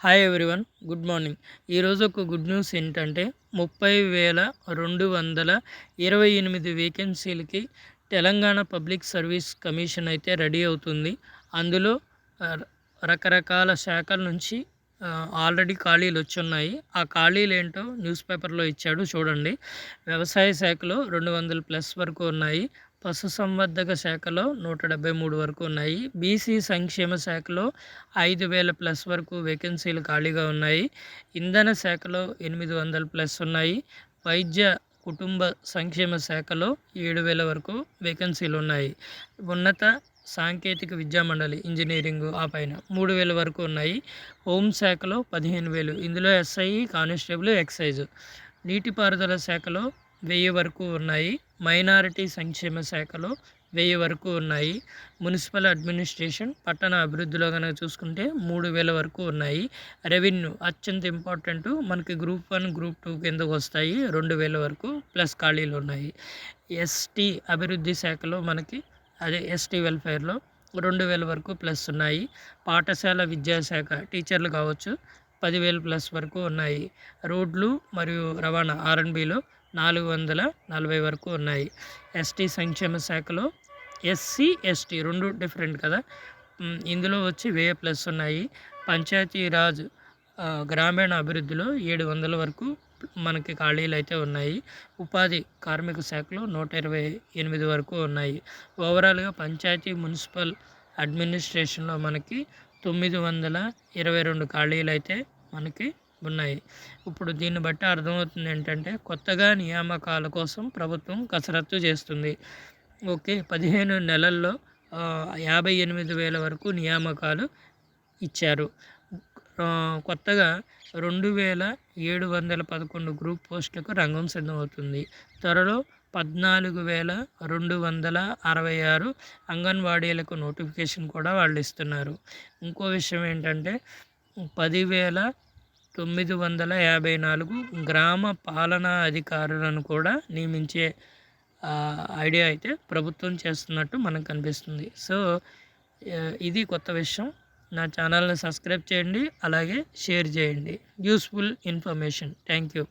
Hi everyone good morning ఈరోజు ఒక good news ఏంటంటే ముప్పై వేల రెండు వందల ఇరవై ఎనిమిది వేకెన్సీలకి తెలంగాణ పబ్లిక్ సర్వీస్ కమిషన్ అయితే రెడీ అవుతుంది. అందులో రకరకాల శాఖల నుంచి ఆల్రెడీ ఖాళీలు వచ్చున్నాయి. ఆ ఖాళీలు ఏంటో న్యూస్ పేపర్లో ఇచ్చాడు చూడండి. వ్యవసాయ శాఖలో రెండు వందల ప్లస్ వరకు ఉన్నాయి. పశుసంవర్ధక శాఖలో నూట డెబ్బై మూడు వరకు ఉన్నాయి. బీసీ సంక్షేమ శాఖలో ఐదు వేల ప్లస్ వరకు వేకెన్సీలు ఖాళీగా ఉన్నాయి. ఇంధన శాఖలో ఎనిమిది వందల ప్లస్ ఉన్నాయి. వైద్య కుటుంబ సంక్షేమ శాఖలో ఏడు వేల వరకు వేకెన్సీలు ఉన్నాయి. ఉన్నత సాంకేతిక విద్యా మండలి ఇంజనీరింగ్ ఆ పైన మూడు వేల వరకు ఉన్నాయి. హోంశాఖలో పదిహేను వేలు ఇందులో ఎస్ఐ కానిస్టేబుల్ ఎక్సైజ్. నీటిపారుదల శాఖలో వెయ్యి వరకు ఉన్నాయి. మైనారిటీ సంక్షేమ శాఖలో వెయ్యి వరకు ఉన్నాయి. మున్సిపల్ అడ్మినిస్ట్రేషన్ పట్టణ అభివృద్ధిలో కనుక చూసుకుంటే మూడు వేల వరకు ఉన్నాయి. రెవెన్యూ అత్యంత ఇంపార్టెంట్. మనకి గ్రూప్ వన్ గ్రూప్ టూ కిందకు వస్తాయి? రెండు వేల వరకు ప్లస్ ఖాళీలు ఉన్నాయి. ఎస్టీ అభివృద్ధి శాఖలో మనకి అదే ఎస్టీ వెల్ఫేర్లో రెండు వేల వరకు ప్లస్ ఉన్నాయి. పాఠశాల విద్యాశాఖ టీచర్లు కావచ్చు పదివేలు ప్లస్ వరకు ఉన్నాయి. రోడ్లు మరియు రవాణా ఆర్ఎన్బిలో నాలుగు వందల నలభై వరకు ఉన్నాయి. ఎస్టీ సంక్షేమ శాఖలో ఎస్సీ ఎస్టీ రెండు డిఫరెంట్ కదా? ఇందులో వచ్చి వే ప్లస్ ఉన్నాయి. పంచాయతీరాజ్ గ్రామీణ అభివృద్ధిలో ఏడు వందల వరకు మనకి ఖాళీలు అయితే ఉన్నాయి. ఉపాధి కార్మిక శాఖలో నూట ఇరవై ఎనిమిది వరకు ఉన్నాయి. ఓవరాల్గా పంచాయతీ మున్సిపల్ అడ్మినిస్ట్రేషన్లో మనకి తొమ్మిది వందల ఇరవై రెండు ఖాళీలు అయితే మనకి ఉన్నాయి. ఇప్పుడు దీన్ని బట్టి అర్థమవుతుంది ఏంటంటే కొత్తగా నియామకాల కోసం ప్రభుత్వం కసరత్తు చేస్తుంది. ఓకే పదిహేను నెలల్లో యాభై ఎనిమిది వేల వరకు నియామకాలు ఇచ్చారు. కొత్తగా రెండు వేల ఏడు వందల పదకొండు గ్రూప్ పోస్టులకు రంగం సిద్ధమవుతుంది. త్వరలో పద్నాలుగు వేల రెండు వందల అరవై ఆరు అంగన్వాడీలకు నోటిఫికేషన్ కూడా వాళ్ళు ఇస్తున్నారు. ఇంకో విషయం ఏంటంటే పదివేల తొమ్మిది వందల యాభై నాలుగు గ్రామ పాలనా అధికారులను కూడా నియమించే ఐడియా అయితే ప్రభుత్వం చేస్తున్నట్టు మనకు కనిపిస్తుంది. సో ఇది కొత్త విషయం. నా ఛానల్ని సబ్స్క్రైబ్ చేయండి అలాగే షేర్ చేయండి. Useful information. Thank you.